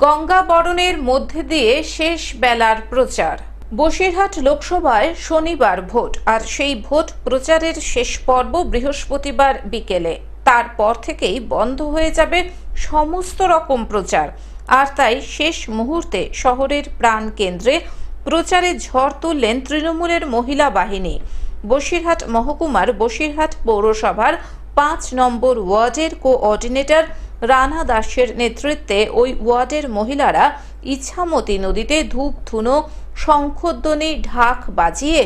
গঙ্গা বরণের মধ্যে দিয়ে শেষ বেলার প্রচার। বসিরহাট লোকসভায় শনিবার ভোট, আর সেই ভোট প্রচারের শেষ পর্ব বৃহস্পতিবার বিকেলে। তারপর থেকেই বন্ধ হয়ে যাবে সমস্ত রকম প্রচার, আর তাই শেষ মুহূর্তে শহরের প্রাণ কেন্দ্রে প্রচারে ঝড় তুললেন তৃণমূলের মহিলা বাহিনী। বসিরহাট মহকুমার বসিরহাট পৌরসভার পাঁচ নম্বর ওয়ার্ডের কোঅর্ডিনেটর রানা দাসের নেতৃত্বে ওই ওয়ার্ডের মহিলারা ইছামতি নদীতে ধূপ, ধুনো, শঙ্খধ্বনি, ঢাক বাজিয়ে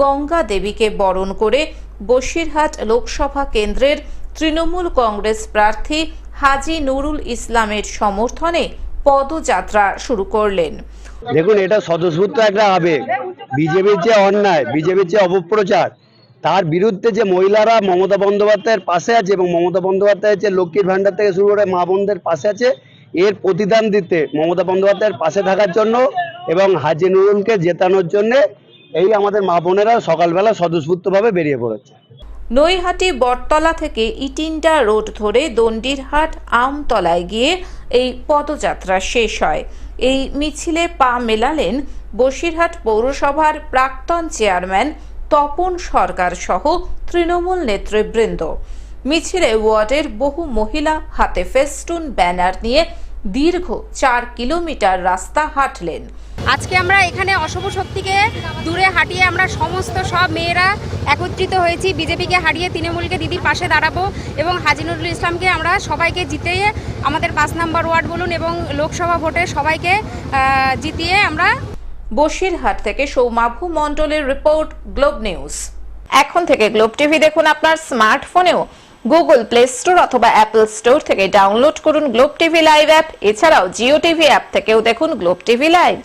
গঙ্গা দেবীকে বরণ করে বসিরহাট লোকসভা কেন্দ্রের তৃণমূল কংগ্রেস প্রার্থী হাজি নুরুল ইসলামের সমর্থনে পদযাত্রা শুরু করলেন। দেখুন, এটা স্বতঃস্ফূর্ত একটা আবেগ। বিজেপির যে অন্যায়, বিজেপির যে অপপ্রচার। তার বিরুদ্ধে যে মহিলারা মমতা বন্দ্যোপাধ্যায়ের পাশে আছে এবং মমতা বন্দ্যোপাধ্যায়ের যে লক্ষ্মীর ভাণ্ডার থেকে শুরু করে মা বোনদের পাশে আছে, এর প্রতিদান দিতে মমতা বন্দ্যোপাধ্যায়ের পাশে থাকার জন্য এবং হাজি নুরুলকে জেতানোর জন্য এই আমাদের মা বোনেরা সকালবেলা স্বতঃস্ফূর্তভাবে বেরিয়ে পড়েছে। নৈহাটি বটতলা থেকে ইটিন্ডা রোড ধরে দণ্ডিরহাট আমতলায় গিয়ে এই পদযাত্রা শেষ হয়। এই মিছিলে পা মেলালেন বসিরহাট পৌরসভার প্রাক্তন চেয়ারম্যান তপন সরকার সহ তৃণমূল নেতৃবৃন্দ। মিছিলে ওয়ার্ডের বহু মহিলা হাতে ফেস্টুন, ব্যানার নিয়ে দীর্ঘ চার কিলোমিটার রাস্তা হাঁটলেন। আজকে আমরা এখানে অশুভ শক্তিকে দূরে হাঁটিয়ে আমরা সমস্ত সব মেয়েরা একত্রিত হয়েছি। বিজেপিকে হারিয়ে তৃণমূলকে দিদির পাশে দাঁড়াবো এবং হাজি নুরুল ইসলামকে আমরা সবাইকে জিতিয়ে আমাদের পাঁচ নাম্বার ওয়ার্ড বলুন এবং লোকসভা ভোটে সবাইকে জিতিয়ে আমরা বসিরহাট থেকে সৌমাভু মণ্ডলের রিপোর্ট গ্লোব নিউজ। এখন থেকে গ্লোব টিভি দেখুন আপনার স্মার্টফোনেও। গুগল প্লে স্টোর অথবা অ্যাপল স্টোর থেকে ডাউনলোড করুন গ্লোব টিভি লাইভ অ্যাপ। এছাড়াও জিও টিভি অ্যাপ থেকেও দেখুন গ্লোব টিভি লাইভ।